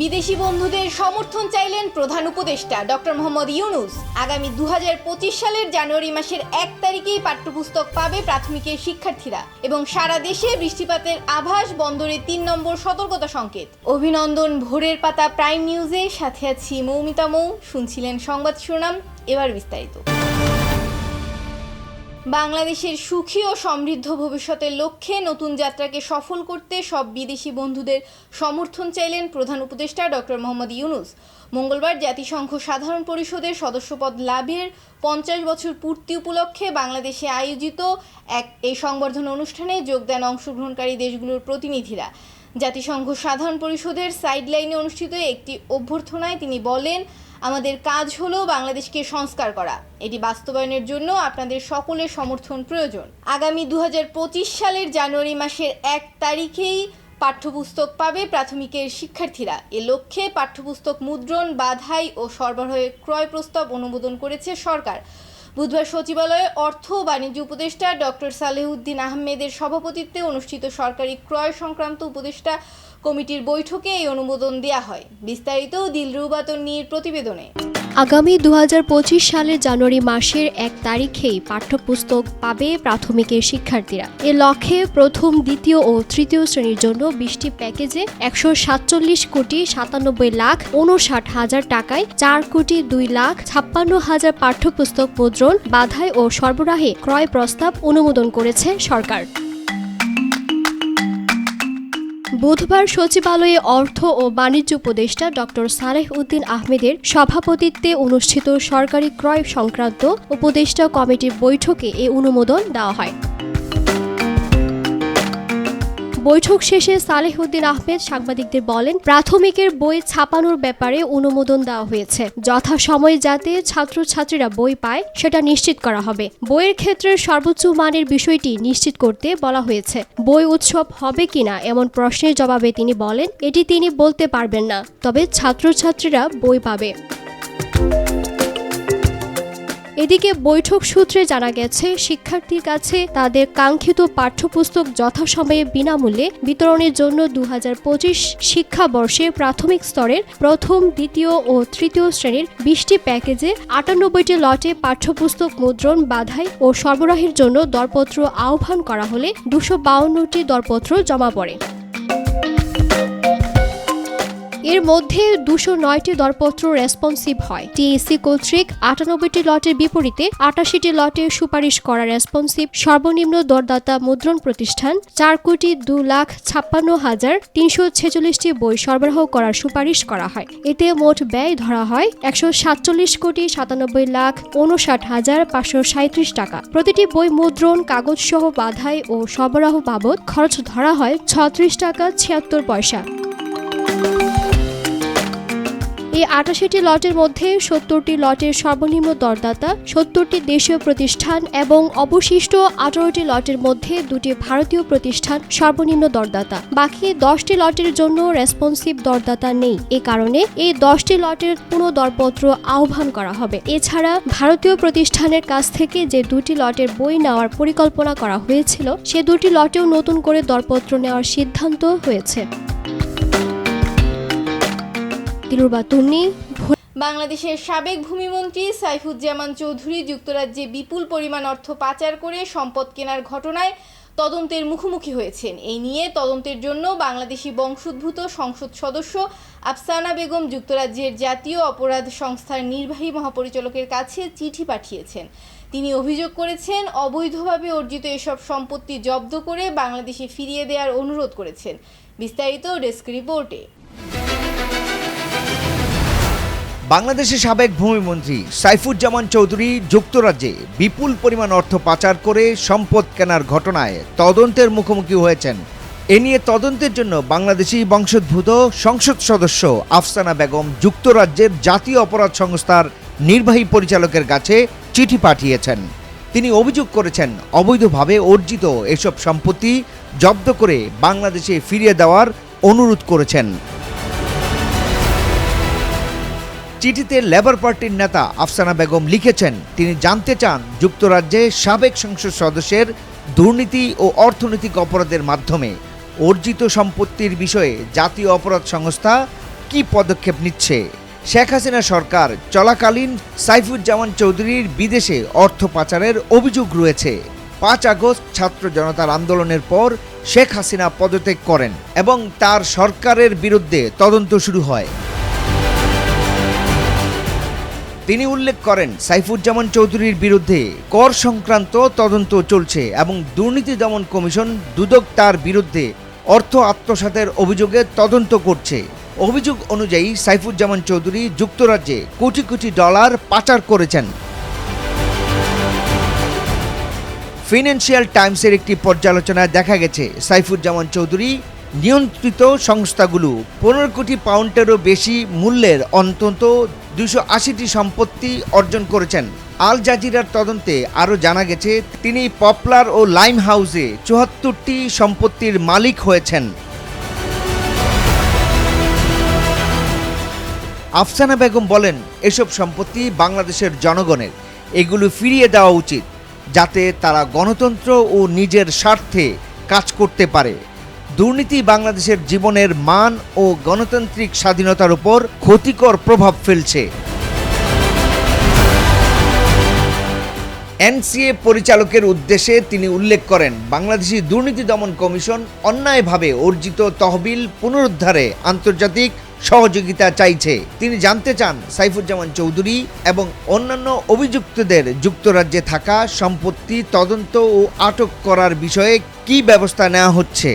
বিদেশি বন্ধুদের সমর্থন চাইলেন প্রধান উপদেষ্টা ডক্টর মোহাম্মদ ইউনুস। আগামী দু হাজার পঁচিশ সালের জানুয়ারি মাসের এক তারিখেই পাঠ্যপুস্তক পাবে প্রাথমিকের শিক্ষার্থীরা এবং সারা দেশে বৃষ্টিপাতের আভাস বন্দরে তিন নম্বর সতর্কতা সংকেত। অভিনন্দন ভোরের পাতা প্রাইম নিউজে, সাথে আছি মৌমিতা মৌ। শুনছিলেন সংবাদ শিরোনাম, এবার বিস্তারিত। বাংলাদেশের সুখী ও সমৃদ্ধ ভবিষ্যতের লক্ষ্যে নতুন যাত্রাকে সফল করতে সব বিদেশি বন্ধুদের সমর্থন চাইলেন প্রধান উপদেষ্টা ডক্টর মোহাম্মদ ইউনুস। মঙ্গলবার জাতিসংঘ সাধারণ পরিষদের সদস্যপদ লাভের পঞ্চাশ বছর পূর্তি উপলক্ষে বাংলাদেশে আয়োজিত এক এই সংবর্ধনা অনুষ্ঠানে যোগ দেন অংশগ্রহণকারী দেশগুলোর প্রতিনিধিরা। জাতিসংঘ সাধারণ পরিষদের সাইডলাইনে অনুষ্ঠিত একটি অভ্যর্থনায় তিনি বলেন আমাদের কাজ হলো বাংলাদেশকে সংস্কার করা। এটি বাস্তবায়নের জন্য আপনাদের সকলের সমর্থন প্রয়োজন। আগামী দু হাজার পঁচিশ সালের জানুয়ারি মাসের এক তারিখেই পাঠ্যপুস্তক পাবে প্রাথমিকের শিক্ষার্থীরা। এ লক্ষ্যে পাঠ্যপুস্তক মুদ্রণ, বাধাই ও সরবরাহের ক্রয় প্রস্তাব অনুমোদন করেছে সরকার। বুধবার সচিবালয়ে অর্থ ও বাণিজ্য উপদেষ্টা ডক্টর সালেহুদ্দিন আহমেদের সভাপতিত্বে অনুষ্ঠিত সরকারি ক্রয় সংক্রান্ত উপদেষ্টা কমিটির বৈঠকে এই অনুমোদন দেওয়া হয়। বিস্তারিত দিলরুবা প্রতিবেদনে। আগামী দু হাজার পঁচিশ সালের জানুয়ারি মাসের এক তারিখেই পাঠ্যপুস্তক পাবে প্রাথমিকের শিক্ষার্থীরা। এ লক্ষ্যে প্রথম, দ্বিতীয় ও তৃতীয় শ্রেণির জন্য বিশটি প্যাকেজে একশো সাতচল্লিশ কোটি সাতানব্বই লাখ উনষাট হাজার টাকায় চার কোটি দুই লাখ ছাপ্পান্ন হাজার পাঠ্যপুস্তক মুদ্রণ, বাধাই ও সরবরাহে ক্রয় প্রস্তাব অনুমোদন করেছে সরকার। বুধবার সচিবালয়ে অর্থ ও বাণিজ্য উপদেষ্টা ডক্টর সালেহ উদ্দিন আহমেদের সভাপতিত্বে অনুষ্ঠিত সরকারি ক্রয় সংক্রান্ত উপদেষ্টা কমিটির বৈঠকে এ অনুমোদন দেওয়া হয়। বৈঠক শেষে সালেহ উদ্দিন আহমেদ সাংবাদিকদের বলেন, প্রাথমিকের বই ছাপানোর ব্যাপারে অনুমোদন দেওয়া হয়েছে। যথাসময়ে যাতে ছাত্রছাত্রীরা বই পায়, সেটা নিশ্চিত করা হবে। বইয়ের ক্ষেত্রে সর্বোচ্চ মানের বিষয়টি নিশ্চিত করতে বলা হয়েছে। বই উৎসব হবে কিনা এমন প্রশ্নের জবাবে তিনি বলেন, এটি তিনি বলতে পারবেন না। তবে ছাত্রছাত্রীরা বই পাবে। এদিকে বৈঠক সূত্রে জানা গেছে, শিক্ষার্থীর কাছে তাদের কাঙ্ক্ষিত পাঠ্যপুস্তক যথাসময়ে বিনামূল্যে বিতরণের জন্য দু হাজার পঁচিশ শিক্ষাবর্ষে প্রাথমিক স্তরের প্রথম, দ্বিতীয় ও তৃতীয় শ্রেণির বিশটি প্যাকেজে আটানব্বইটি লটে পাঠ্যপুস্তক মুদ্রণ, বাধাই ও সরবরাহের জন্য দরপত্র আহ্বান করা হলে দুশো দরপত্র জমা পড়ে। এর মধ্যে দুশো নয়টি দরপত্র রেসপন্সিভ হয়। টিএসসি কর্তৃক আটানব্বইটি লটের বিপরীতে আটাশিটি লটে সুপারিশ করা রেসপন্সিভ সর্বনিম্ন দরদাতা মুদ্রণ প্রতিষ্ঠান, চার কোটি দু লাখ ছাপ্পান্ন হাজার তিনশো ছেচল্লিশটি বই সরবরাহ করার সুপারিশ করা হয়। এতে মোট ব্যয় ধরা হয় একশো সাতচল্লিশ কোটি সাতানব্বই লাখ উনষাট হাজার পাঁচশো সাঁত্রিশ টাকা। প্রতিটি বই মুদ্রণ কাগজ সহ বাধাই ও সরবরাহ বাবদ খরচ ধরা হয় ছত্রিশ টাকা ছিয়াত্তর পয়সা। এই আটাশিটি লটের মধ্যে সত্তরটি লটের সর্বনিম্ন দরদাতা, সত্তরটি দেশীয় প্রতিষ্ঠান এবং অবশিষ্ট আঠারোটি লটের মধ্যে দুটি ভারতীয় প্রতিষ্ঠান সর্বনিম্ন দরদাতা। বাকি দশটি লটের জন্য রেসপন্সিভ দরদাতা নেই। এ কারণে এই দশটি লটের পুনঃ দরপত্র আহ্বান করা হবে। এছাড়া ভারতীয় প্রতিষ্ঠানের কাছ থেকে যে দুটি লটের বই নেওয়ার পরিকল্পনা করা হয়েছিল, সে দুটি লটেও নতুন করে দরপত্র নেওয়ার সিদ্ধান্ত হয়েছে। দিলুরবা তুন্নি বাংলাদেশের সাবেক ভূমিমন্ত্রী সাইফুজ্জামান চৌধুরী যুক্তরাজ্যে বিপুল পরিমাণ অর্থ পাচার করে সম্পদ কেনার ঘটনায় তদন্তের মুখোমুখি হয়েছেন। এই নিয়ে তদন্তের জন্য বাংলাদেশি বংশোদ্ভূত সংসদ সদস্য আফসানা বেগম যুক্তরাজ্যের জাতীয় অপরাধ সংস্থার নির্বাহী মহাপরিচালকের কাছে চিঠি পাঠিয়েছেন। তিনি অভিযোগ করেছেন, অবৈধভাবে অর্জিত এসব সম্পত্তি জব্দ করে বাংলাদেশে ফিরিয়ে দেওয়ার অনুরোধ করেছেন। বিস্তারিত ডেস্ক রিপোর্টে। বাংলাদেশের সাবেক ভূমিমন্ত্রী সাইফুজ্জামান চৌধুরী যুক্তরাজ্যে বিপুল পরিমাণ অর্থ পাচার করে সম্পদ কেনার ঘটনায় তদন্তের মুখোমুখি হয়েছেন। এ নিয়ে তদন্তের জন্য বাংলাদেশি বংশোদ্ভূত সংসদ সদস্য আফসানা বেগম যুক্তরাজ্যের জাতীয় অপরাধ সংস্থার নির্বাহী পরিচালকের কাছে চিঠি পাঠিয়েছেন। তিনি অভিযোগ করেছেন, অবৈধভাবে অর্জিত এসব সম্পত্তি জব্দ করে বাংলাদেশে ফিরিয়ে দেওয়ার অনুরোধ করেছেন। চিঠিতে লেবার পার্টির নেতা আফসানা বেগম লিখেছেন, তিনি জানতে চান যুক্তরাজ্যে সাবেক সংসদ সদস্যের দুর্নীতি ও অর্থনৈতিক অপরাধের মাধ্যমে অর্জিত সম্পত্তির বিষয়ে জাতীয় অপরাধ সংস্থা কি পদক্ষেপ নিচ্ছে? শেখ হাসিনা সরকার চলাকালীন সাইফুজ্জামান চৌধুরীর বিদেশে অর্থ পাচারের অভিযোগ রয়েছে। পাঁচ আগস্ট ছাত্র জনতার আন্দোলনের পর শেখ হাসিনা পদত্যাগ করেন এবং তার সরকারের বিরুদ্ধে তদন্ত শুরু হয়। তিনি উল্লেখ করেন, সাইফুজ্জামান চৌধুরীর বিরুদ্ধে কর সংক্রান্ত তদন্ত চলছে এবং দুর্নীতি দমন কমিশন দুদক তার বিরুদ্ধে অর্থ আত্মসাতের অভিযোগে তদন্ত করছে। অভিযোগ অনুযায়ী সাইফুজ্জামান চৌধুরী যুক্তরাজ্যে কোটি কোটি ডলার পাচার করেছেন। ফিনান্সিয়াল টাইমসের একটি পর্যালোচনায় দেখা গেছে, সাইফুজ্জামান চৌধুরী নিয়ন্ত্রিত সংস্থাগুলো পনেরো কোটি পাউন্ডেরও বেশি মূল্যের অন্তত দুশো আশিটি সম্পত্তি অর্জন করেছেন। আল জাজিরার তদন্তে আরও জানা গেছে, তিনি পপলার ও লাইম হাউসে চুয়াত্তরটি সম্পত্তির মালিক হয়েছেন। আফসানা বেগম বলেন, এসব সম্পত্তি বাংলাদেশের জনগণের, এগুলো ফিরিয়ে দেওয়া উচিত, যাতে তারা গণতন্ত্র ও নিজের স্বার্থে কাজ করতে পারে। দুর্নীতি বাংলাদেশের জীবনের মান ও গণতান্ত্রিক স্বাধীনতার উপর ক্ষতিকর প্রভাব ফেলছে। এনসিএ পরিচালকের উদ্দেশ্যে তিনি উল্লেখ করেন, বাংলাদেশি দুর্নীতি দমন কমিশন অন্যায়ভাবে অর্জিত তহবিল পুনরুদ্ধারে আন্তর্জাতিক সহযোগিতা চাইছে। তিনি জানতে চান, সাইফুজ্জামান চৌধুরী এবং অন্যান্য অভিযুক্তদের যুক্তরাজ্যে থাকা সম্পত্তি তদন্ত ও আটক করার বিষয়ে কী ব্যবস্থা নেওয়া হচ্ছে।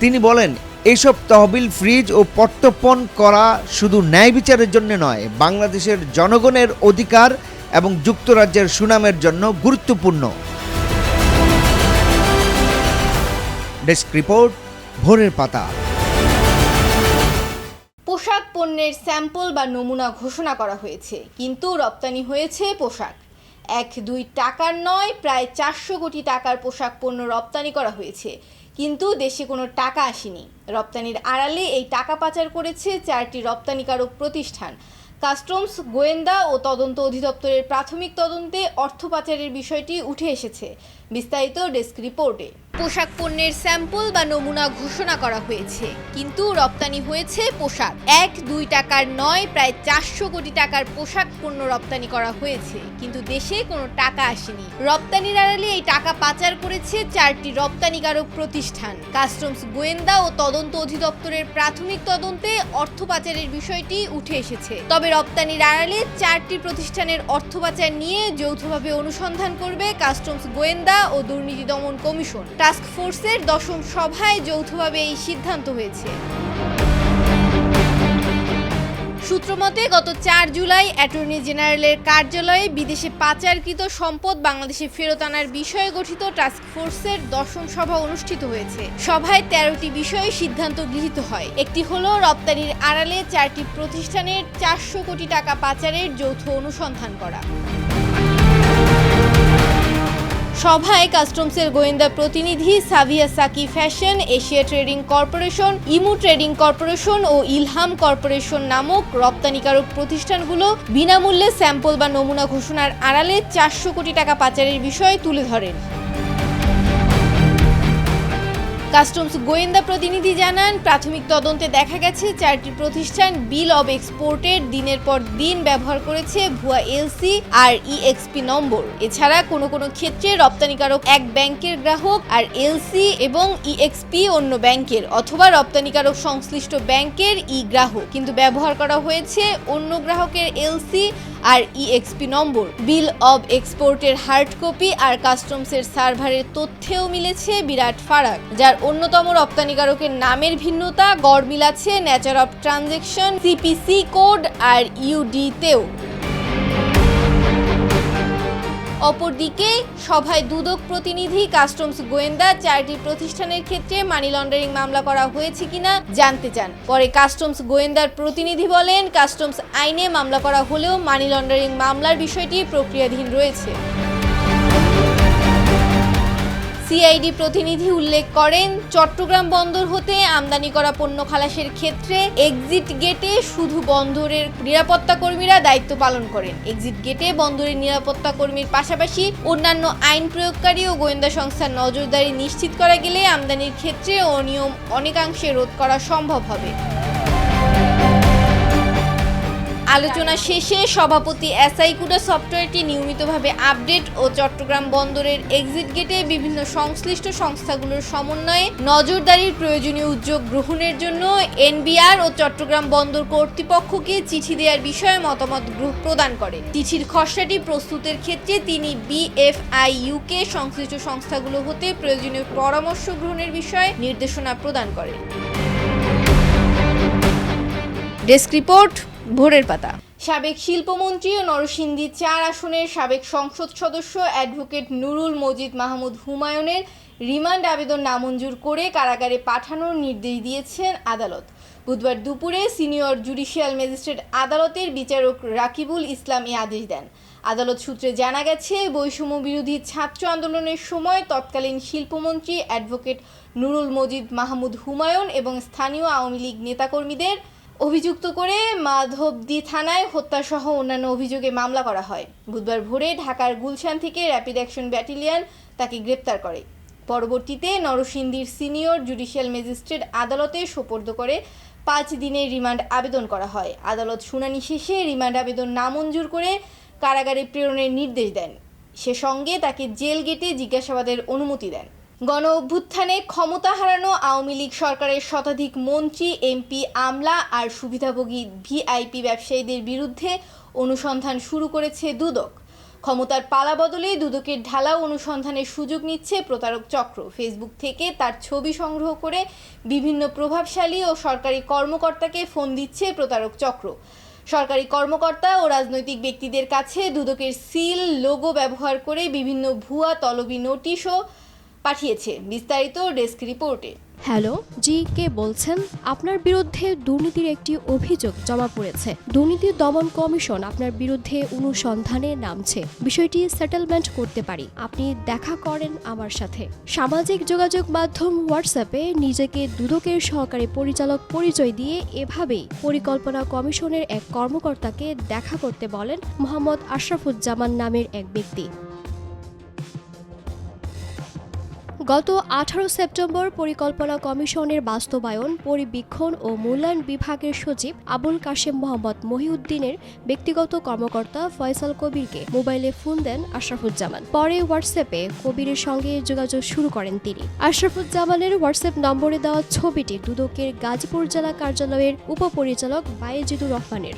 তিনি বলেন এইসব তহবিল, ফ্রিজ ও প্রত্যর্পণ করা শুধু ন্যায় বিচারের জন্য নয়, বাংলাদেশের জনগণের অধিকার এবং যুক্তরাজ্যের সুনামের জন্য গুরুত্বপূর্ণ। ডেস্ক রিপোর্ট, ভোরের পাতা। পোশাক পণ্যের স্যাম্পল বা নমুনা ঘোষণা করা হয়েছে, কিন্তু রপ্তানি হয়েছে পোশাক। এক দুই টাকার নয়, প্রায় চারশো কোটি টাকার পোশাক পণ্য রপ্তানি করা হয়েছে। কিন্তু দেশে কোনো টাকা আসেনি। রপ্তানির আড়ালে এই টাকা পাচার করেছে চারটি রপ্তানিকারক প্রতিষ্ঠান। কাস্টমস, গোয়েন্দা ও তদন্ত অধিদপ্তরের প্রাথমিক তদন্তে অর্থ পাচারের বিষয়টি উঠে এসেছে। বিস্তারিত ডেস্ক রিপোর্টে। পোশাক পণ্যের স্যাম্পল বা নমুনা ঘোষণা করা হয়েছে। কিন্তু রপ্তানি হয়েছে পোশাক। এক, দুই টাকার নয়, প্রায় চারশো কোটি টাকার পোশাক পণ্য রপ্তানি করা হয়েছে। কিন্তু দেশে কোনো টাকা আসেনি। রপ্তানির আড়ালে এই টাকা পাচার করেছে চারটি রপ্তানিকারক প্রতিষ্ঠান। কাস্টমস গোয়েন্দা ও তদন্ত অধিদপ্তরের প্রাথমিক তদন্তে অর্থ পাচারের বিষয়টি উঠে এসেছে। তবে রপ্তানির আড়ালে চারটি প্রতিষ্ঠানের অর্থ পাচার নিয়ে যৌথভাবে অনুসন্ধান করবে কাস্টমস গোয়েন্দা ও দুর্নীতি দমন কমিশন। টাস্ক ফোর্সের দশম সভায় যৌথভাবে এই সিদ্ধান্ত হয়েছে। সূত্রমতে গত চার জুলাই অ্যাটর্নি জেনারেলের কার্যালয়ে বিদেশে পাচারকৃত সম্পদ বাংলাদেশে ফেরত আনার বিষয়ে গঠিত টাস্ক ফোর্সের দশম সভা অনুষ্ঠিত হয়েছে। সভায় তেরোটি বিষয়ে সিদ্ধান্ত গৃহীত হয়। একটি হলো, রপ্তানির আড়ালে চারটি প্রতিষ্ঠানের চারশো কোটি টাকা পাচারের যৌথ অনুসন্ধান করা। সভায় কাস্টমসের গোয়েন্দা প্রতিনিধি Saviya Saki fashion, Asia trading corporation, Emu trading corporation ও ইলহাম কর্পোরেশন নামক রপ্তানিকারক প্রতিষ্ঠানগুলো বিনামূল্যে স্যাম্পল বা নমুনা ঘোষণার আড়ালে চারশো কোটি টাকা পাচারের বিষয় তুলে ধরেন। কাস্টমস গোয়েন্দা প্রতিনিধি জানান, প্রাথমিক তদন্তে দেখা গেছে চারটি প্রতিষ্ঠান বিল অব এক্সপোর্টের দিনের পর দিন ব্যবহার করেছে ভুয়া এলসি আর ইএক্সপি নম্বর। এছাড়া কোনো কোনো ক্ষেত্রে রপ্তানিকারক এক ব্যাংকের গ্রাহক আর এলসি এবং ইএক্সপি অন্য ব্যাংকের অথবা রপ্তানিকারক সংশ্লিষ্ট ব্যাংকের ই গ্রাহক। কিন্তু ব্যবহার করা হয়েছে অন্য গ্রাহকের L C E X P number. Bill of এক্সপোর্টের হার্ড কপি আর কাস্টমসের সার্ভারের তথ্যেও মিলেছে বিরাট ফারাক, যার অন্যতম রপ্তানিকারকের নামের ভিন্নতা গড় মিলাচ্ছে nature of transaction C P C code আর ইউডিতেও অপরদিকে সভায় দুদক প্রতিনিধি কাস্টমস গোয়েন্দা চারটি প্রতিষ্ঠানের ক্ষেত্রে মানি লন্ডারিং মামলা করা হয়েছে কিনা জানতে চান। পরে কাস্টমস গোয়েন্দার প্রতিনিধি বলেন, কাস্টমস আইনে মামলা করা হলেও মানি লন্ডারিং মামলার বিষয়টি প্রক্রিয়াধীন রয়েছে। সিআইডি প্রতিনিধি উল্লেখ করেন, চট্টগ্রাম বন্দর হতে আমদানি করা পণ্য খালাসের ক্ষেত্রে এক্সিট গেটে শুধু বন্দরের নিরাপত্তা কর্মীরা দায়িত্ব পালন করেন। এক্সিট গেটে বন্দরের নিরাপত্তা কর্মীর পাশাপাশি অন্যান্য আইন প্রয়োগকারী ও গোয়েন্দা সংস্থার নজরদারি নিশ্চিত করা গেলে আমদানির ক্ষেত্রে অনিয়ম অনেকাংশে রোধ করা সম্ভব হবে। আলোচনা শেষে সভাপতি এসআইকুডা সফটওয়্যারটি নিয়মিতভাবে আপডেট ও চট্টগ্রাম বন্দরের এক্সিট গেটে বিভিন্ন সংশ্লিষ্ট সংস্থাগুলোর সমন্বয়ে নজরদারির প্রয়োজনীয় উদ্যোগ গ্রহণের জন্য এনবিআর ও চট্টগ্রাম বন্দর কর্তৃপক্ষকে চিঠি দেওয়ার বিষয়ে মতামত প্রদান করে। চিঠির খসড়াটি প্রস্তুতের ক্ষেত্রে তিনি বিএফআইইউকে সংশ্লিষ্ট সংস্থাগুলো হতে প্রয়োজনীয় পরামর্শ গ্রহণের বিষয়ে নির্দেশনা প্রদান করেন। ডেস্ক রিপোর্ট ভোরের পাতা। সাবেক শিল্পমন্ত্রী ও নরসিংদী চার আসনের সাবেক সংসদ সদস্য অ্যাডভোকেট নুরুল মজিদ মাহমুদ হুমায়ুনের রিমান্ড আবেদন নামঞ্জুর করে কারাগারে পাঠানোর নির্দেশ দিয়েছেন আদালত। বুধবার দুপুরে সিনিয়র জুডিশিয়াল ম্যাজিস্ট্রেট আদালতের বিচারক রাকিবুল ইসলাম এ আদেশ দেন। আদালত সূত্রে জানা গেছে, বৈষম্য বিরোধী ছাত্র আন্দোলনের সময় তৎকালীন শিল্পমন্ত্রী অ্যাডভোকেট নুরুল মজিদ মাহমুদ হুমায়ুন এবং স্থানীয় আওয়ামী লীগ নেতাকর্মীদের অভিযুক্ত করে মাধবদী থানায় হত্যাসহ অন্যান্য অভিযোগে মামলা করা হয়। বুধবার ভোরে ঢাকার গুলশান থেকে র্যাপিড অ্যাকশন ব্যাটালিয়ন তাকে গ্রেপ্তার করে। পরবর্তীতে নরসিংদীর সিনিয়র জুডিশিয়াল ম্যাজিস্ট্রেট আদালতে সোপর্দ করে পাঁচ দিনের রিমান্ড আবেদন করা হয়। আদালত শুনানি শেষে রিমান্ড আবেদন নামঞ্জুর করে কারাগারে প্রেরণের নির্দেশ দেন। সে সঙ্গে তাকে জেল গেটে জিজ্ঞাসাবাদের অনুমতি দেন। গণ অভ্যুত্থানে ক্ষমতা হারানো আওয়ামী লীগ সরকারের শতাধিক মন্ত্রী, এমপি, আমলা আর সুবিধাভোগী ভিআইপি ব্যবসায়ীদের বিরুদ্ধে অনুসন্ধান শুরু করেছে দুদক। ক্ষমতার পালা বদলে দুদকের ঢালাও অনুসন্ধানের সুযোগ নিচ্ছে প্রতারক চক্র। ফেসবুক থেকে তার ছবি সংগ্রহ করে বিভিন্ন প্রভাবশালী ও সরকারি কর্মকর্তাকে ফোন দিচ্ছে প্রতারক চক্র। সরকারি কর্মকর্তা ও রাজনৈতিক ব্যক্তিদের কাছে দুদকের সিল, লোগো ব্যবহার করে বিভিন্ন ভুয়া তলবি নোটিশও পাঠিয়েছে বিস্তারিত ডেস্ক রিপোর্টে। হ্যালো, জি, কে বলছেন? আপনার বিরুদ্ধে দুর্নীতির একটি অভিযোগ জমা পড়েছে। দুর্নীতি দমন কমিশন আপনার বিরুদ্ধে অনুসন্ধানে নামছে। বিষয়টি সেটেলমেন্ট করতে পারি। আপনি দেখা করেন আমার সাথে। সামাজিক যোগাযোগ মাধ্যম হোয়াটসঅ্যাপে নিজেকে দুদকের সহকারী পরিচালক পরিচয় দিয়ে এভাবেই পরিকল্পনা কমিশনের এক কর্মকর্তাকে দেখা করতে বলেন মোহাম্মদ আশরাফুজ্জামান নামের এক ব্যক্তি। গত আঠারো সেপ্টেম্বর পরিকল্পনা কমিশনের বাস্তবায়ন, পরিবীক্ষণ ও মূল্যায়ন বিভাগের সচিব আবুল কাশেম মোহাম্মদ মহিউদ্দিনের ব্যক্তিগত কর্মকর্তা ফয়সাল কবিরকে মোবাইলে ফোন দেন আশরাফুজ্জামান। পরে হোয়াটসঅ্যাপে কবিরের সঙ্গে যোগাযোগ শুরু করেন তিনি। আশরাফুজ্জামানের হোয়াটসঅ্যাপ নম্বরে দেওয়া ছবিটি দুদকের গাজীপুর জেলা কার্যালয়ের উপপরিচালক বায়েজিদুর রহমানের।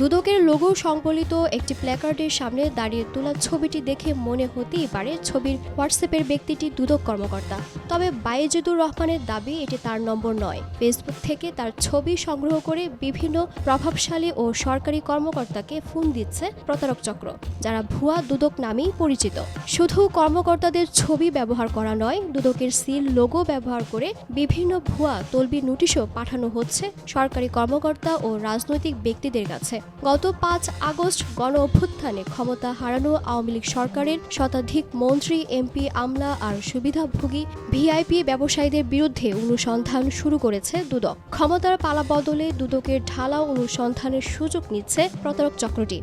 দুদকের লোগো সংবলিত একটি প্ল্যাকার্ডের সামনে দাঁড়িয়ে তোলা ছবিটি দেখে মনে হতেই পারে ছবির হোয়াটসঅ্যাপের ব্যক্তিটি দুদক কর্মকর্তা। তবে বায়েজিদুর রহমানের দাবি এটি তার নম্বর নয়। ফেসবুক থেকে তার ছবি সংগ্রহ করে বিভিন্ন প্রভাবশালী ও সরকারি কর্মকর্তাকে ফোন দিচ্ছে প্রতারক চক্র, যারা ভুয়া দুদক নামেই পরিচিত। শুধু কর্মকর্তাদের ছবি ব্যবহার করা নয়, দুদকের সিল লোগো ব্যবহার করে বিভিন্ন ভুয়া তলবি নোটিশও পাঠানো হচ্ছে সরকারি কর্মকর্তা ও রাজনৈতিক ব্যক্তিদের কাছে। গত পাঁচ আগস্ট গণ অভ্যুত্থানে ক্ষমতা হারানো আওয়ামী লীগ সরকারের শতাধিক মন্ত্রী, এমপি, আমলা আর সুবিধাভোগী ভিআইপি ব্যবসায়ীদের বিরুদ্ধে অনুসন্ধান শুরু করেছে দুদক। ক্ষমতার পালা বদলে দুদকের ঢালাও অনুসন্ধানের সুযোগ নিচ্ছে প্রতারক চক্রটি।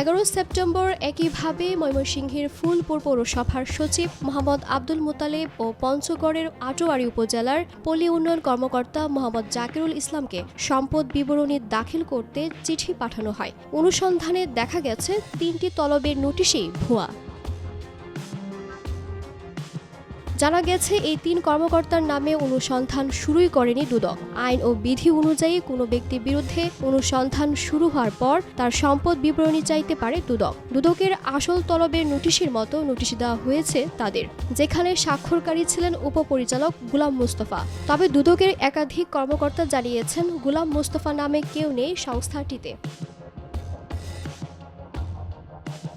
এগারো সেপ্টেম্বর একইভাবে ময়মনসিংহের ফুলপুর পৌরসভার সচিব মোহাম্মদ আব্দুল মোতালেব ও পঞ্চগড়ের আটোয়ারি উপজেলার পল্লী উন্নয়ন কর্মকর্তা মোহাম্মদ জাকিরুল ইসলামকে সম্পদ বিবরণী দাখিল করতে চিঠি পাঠানো হয়। অনুসন্ধানে দেখা গেছে, তিনটি তলবের নোটিশেই ভুয়া। জানা গেছে, এই তিন কর্মকর্তার নামে অনুসন্ধান শুরুই করেনি দুদক। আইন ও বিধি অনুযায়ী কোনো ব্যক্তির বিরুদ্ধে অনুসন্ধান শুরু হওয়ার পর তার সম্পদ বিবরণী চাইতে পারে দুদক। দুদকের আসল তলবের নোটিশের মতো নোটিশ দেওয়া হয়েছে তাদের, যেখানে স্বাক্ষরকারী ছিলেন উপপরিচালক গুলাম মুস্তফা। তবে দুদকের একাধিক কর্মকর্তা জানিয়েছেন, গুলাম মুস্তফা নামে কেউ নেই সংস্থাটিতে।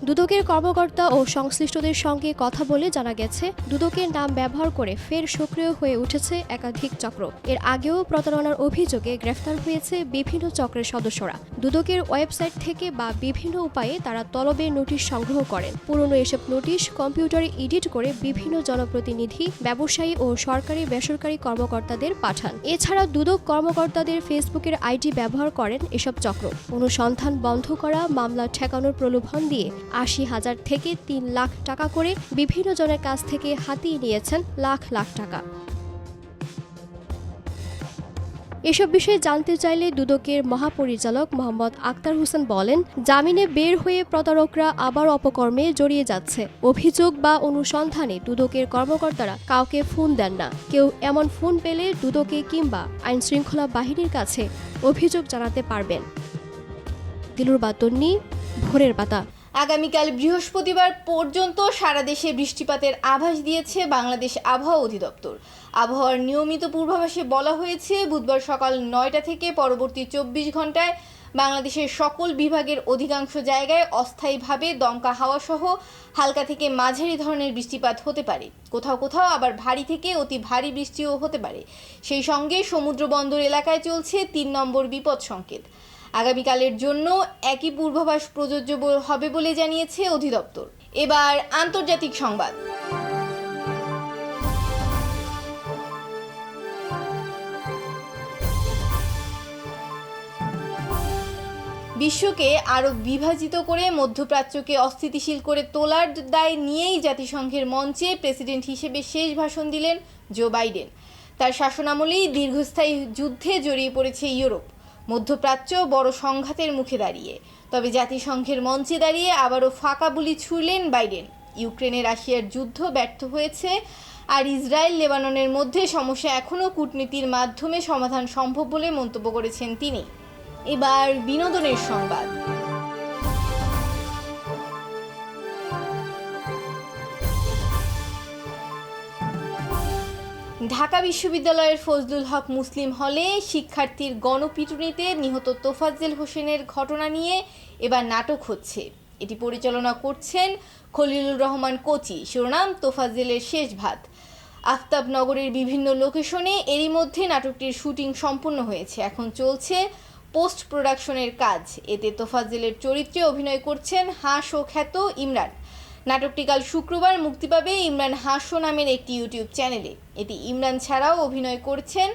দুদকের কর্মকর্তা ও সংশ্লিষ্টদের সঙ্গে কথা বলে জানা গেছে, দুদকের নাম ব্যবহার করে ফের সক্রিয় হয়ে উঠেছে একাধিক চক্র। এর আগেও প্রতারণার অভিযোগে গ্রেফতার হয়েছে বিভিন্ন চক্রের সদস্যরা। দুদকের ওয়েবসাইট থেকে বা বিভিন্ন উপায়ে তারা তলবের নোটিশ সংগ্রহ করেন। পুরনো এসব নোটিশ কম্পিউটারে এডিট করে বিভিন্ন জনপ্রতিনিধি, ব্যবসায়ী ও সরকারি বেসরকারি কর্মকর্তাদের পাঠান। এছাড়া দুদক কর্মকর্তাদের ফেসবুকের আইডি ব্যবহার করেন এসব চক্র। অনুসন্ধান বন্ধ করা, মামলা ঠেকানোর প্রলোভন দিয়ে আশি হাজার থেকে তিন লাখ টাকা করে বিভিন্ন জনের কাছ থেকে হাতিয়ে নিয়েছেন লাখ লাখ টাকা। এসব বিষয়ে জানতে চাইলে দুদকের মহাপরিচালক মোহাম্মদ আক্তার হোসেন বলেন, জামিনে বের হয়ে প্রতারকরা আবার অপকর্মে জড়িয়ে যাচ্ছে। অভিযোগ বা অনুসন্ধানে দুদকের কর্মকর্তারা কাউকে ফোন দেন না। কেউ এমন ফোন পেলে দুদকে কিংবা আইন শৃঙ্খলা বাহিনীর কাছে অভিযোগ জানাতে পারবেন। দিলুর বাতন্নি ভোরের পাতা। আগামীকাল বৃহস্পতিবার পর্যন্ত সারা দেশে বৃষ্টিপাতের আভাস দিয়েছে বাংলাদেশ আবহাওয়া অধিদপ্তর। আবহাওয়ার নিয়মিত পূর্বাভাসে বলা হয়েছে, বুধবার সকাল নয়টা থেকে পরবর্তী চব্বিশ ঘন্টায় বাংলাদেশের সকল বিভাগের অধিকাংশ জায়গায় অস্থায়ীভাবে দমকা হাওয়া সহ হালকা থেকে মাঝারি ধরনের বৃষ্টিপাত হতে পারে। কোথাও কোথাও আবার ভারী থেকে অতি ভারী বৃষ্টিও হতে পারে। সেই সঙ্গে সমুদ্র বন্দর এলাকায় চলছে তিন নম্বর বিপদ সংকেত। আগামীকালের জন্য একই পূর্বাভাস প্রযোজ্য হবে বলে জানিয়েছে অধিদপ্তর। এবার আন্তর্জাতিক সংবাদ। বিশ্বকে আরও বিভাজিত করে মধ্যপ্রাচ্যকে অস্থিতিশীল করে তোলার দায় নিয়েই জাতিসংঘের মঞ্চে প্রেসিডেন্ট হিসেবে শেষ ভাষণ দিলেন জো বাইডেন। তার শাসনামলেই দীর্ঘস্থায়ী যুদ্ধে জড়িয়ে পড়েছে ইউরোপ। মধ্যপ্রাচ্য বড় সংঘাতের মুখে দাঁড়িয়ে। তবে জাতিসংঘের মঞ্চে দাঁড়িয়ে আবারও ফাঁকা বুলি ছুড়লেন বাইডেন। ইউক্রেনে রাশিয়ার যুদ্ধ ব্যর্থ হয়েছে আর ইসরায়েল লেবাননের মধ্যে সমস্যা এখনও কূটনীতির মাধ্যমে সমাধান সম্ভব বলে মন্তব্য করেছেন তিনি। এবার বিনোদনের সংবাদ। ঢাকা বিশ্ববিদ্যালয়ের ফজলুল হক মুসলিম হলে শিক্ষার্থীর গণপিটুনিতে নিহত তোফাজ্জেল হোসেনের ঘটনা নিয়ে এবার নাটক হচ্ছে। এটি পরিচালনা করছেন খলিলুর রহমান কোচি। শিরোনাম, তোফাজ্জেলের শেষ ভাত। আফতাবনগরের বিভিন্ন লোকেশনে এরই মধ্যে নাটকটির শুটিং সম্পূর্ণ হয়েছে। এখন চলছে পোস্ট প্রোডাকশনের কাজ। এতে তোফাজ্জেলের চরিত্রে অভিনয় করছেন হাঁস ও খ্যাত ইমরান। নাটকটি কাল শুক্রবার মুক্তি পাবে ইমরান হাস্য নামের একটি ইউটিউব চ্যানেলে। এটি ইমরান ছাড়াও অভিনয় করছেন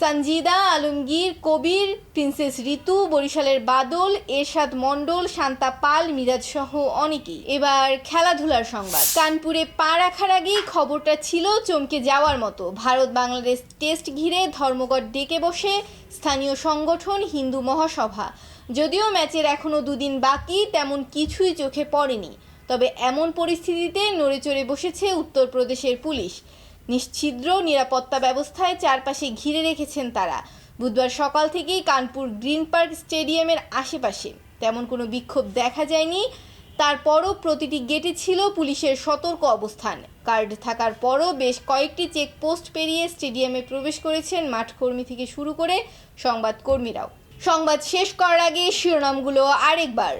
সঞ্জিদা, আলমগীর, কবির, প্রিন্সেস ঋতু, বরিশালের বাদল, এরশাদ মণ্ডল, শান্তা পাল, মিরাজ সহ অনেকেই। এবার খেলাধুলার সংবাদ। কানপুরে পা রাখার আগেই খবরটা ছিল চমকে যাওয়ার মতো। ভারত বাংলাদেশ টেস্ট ঘিরে ধর্মঘট ডেকে বসে স্থানীয় সংগঠন হিন্দু মহাসভা। যদিও ম্যাচের এখনও দুদিন বাকি, তেমন কিছুই চোখে পড়েনি। তবে এমন পরিস্থিতিতে নড়েচড়ে বসেছে উত্তরপ্রদেশের পুলিশ। নিশ্ছিদ্র নিরাপত্তা ব্যবস্থায় চারপাশে ঘিরে রেখেছেন তারা। বুধবার সকাল থেকেই কানপুর গ্রিন পার্ক স্টেডিয়ামের আশেপাশে। তেমন কোনো বিক্ষোভ দেখা যায়নি। তারপরও প্রতিটি গেটে ছিল পুলিশের সতর্ক অবস্থান। কার্ড থাকার পরও বেশ কয়েকটি চেকপোস্ট পেরিয়ে স্টেডিয়ামে প্রবেশ করেছেন মাঠকর্মী থেকে শুরু করে সংবাদকর্মীরাও। সংবাদ শেষ করার আগে শিরোনামগুলো আরেকবার।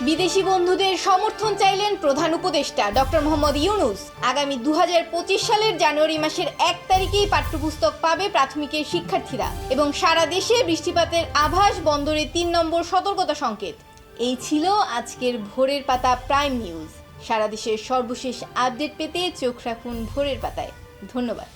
বিদেশি বন্ধুদের সমর্থন চাইলেন প্রধান উপদেষ্টা ডক্টর মোহাম্মদ ইউনুস। আগামী দু হাজার পঁচিশ সালের জানুয়ারি মাসের এক তারিখেই পাঠ্যপুস্তক পাবে প্রাথমিকের শিক্ষার্থীরা এবং সারা দেশে বৃষ্টিপাতের আভাস বন্দরে তিন নম্বর সতর্কতা সংকেত। এই ছিল আজকের ভোরের পাতা প্রাইম নিউজ। সারা দেশের সর্বশেষ আপডেট পেতে চোখ রাখুন ভোরের পাতায়। ধন্যবাদ।